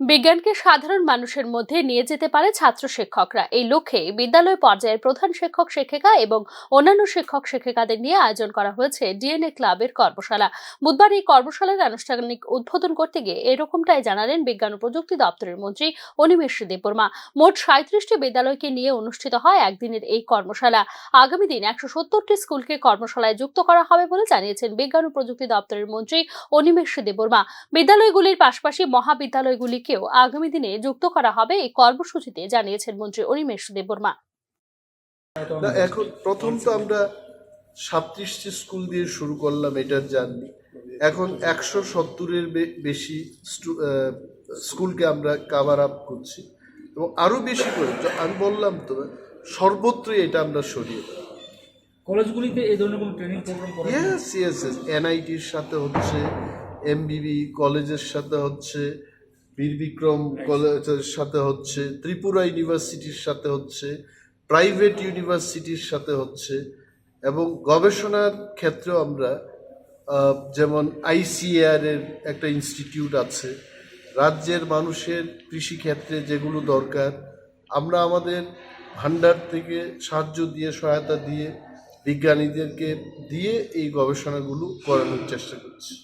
বিজ্ঞানকে সাধারণ মানুষের মধ্যে নিয়ে যেতে পারে ছাত্র শিক্ষকরা। এই লক্ষ্যে বিদ্যালয় পর্যায়ের প্রধান শিক্ষক শিক্ষিকা এবং অন্যান্য শিক্ষক শিক্ষিকাদের নিয়ে আয়োজন করা হয়েছে ডিএনএ ক্লাবের কর্মশালা। বুধবার এই কর্মশালার আনুষ্ঠানিক উদ্বোধন করতে গিয়ে এরকমটাই জানালেন বিজ্ঞান ও প্রযুক্তি দপ্তরের মন্ত্রী অনিমেষ দেববর্মা। মোট সাঁত্রিশটি বিদ্যালয়কে নিয়ে অনুষ্ঠিত হয় একদিনের এই কর্মশালা। আগামী দিন একশো সত্তরটি স্কুলকে কর্মশালায় যুক্ত করা হবে বলে জানিয়েছেন বিজ্ঞান ও প্রযুক্তি দপ্তরের মন্ত্রী অনিমেষ দেববর্মা। বিদ্যালয়গুলির পাশাপাশি মহাবিদ্যালয়গুলিকেও আগামী দিনে যুক্ত করা হবে এই কর্মসূচিতে জানিয়েছেন মন্ত্রী অনিমেষ দেববর্মা। এখন প্রথম তো আমরা সাতত্রিশটি স্কুল দিয়ে শুরু করলাম এটার জার্নি। এখন একশো সত্তরের বেশি স্টু- স্কুলকে আমরা কাভার আপ করছি। এবং আরও বেশি করে আমি বললাম তো সর্বত্রই এটা আমরা সরিয়ে দেব। কলেজগুলিতে এই ধরনের কোনো ট্রেনিং প্রোগ্রাম করা ইয়েস ইয়েস এনআইটির সাথে হচ্ছে এমবিবি কলেজের সাথে হচ্ছে বীর বিক্রম কলেজের সাথে হচ্ছে ত্রিপুরা ইউনিভার্সিটির সাথে হচ্ছে প্রাইভেট ইউনিভার্সিটির সাথে হচ্ছে এবং গবেষণার ক্ষেত্রেও আমরা যেমন আইসিএআর এর একটা ইনস্টিটিউট আছে রাজ্যের মানুষের কৃষিক্ষেত্রে যেগুলো দরকার আমরা আমাদের ভান্ডার থেকে সাহায্য দিয়ে সহায়তা দিয়ে বিজ্ঞানীদেরকে দিয়ে এই গবেষণাগুলো করানোর চেষ্টা করছি।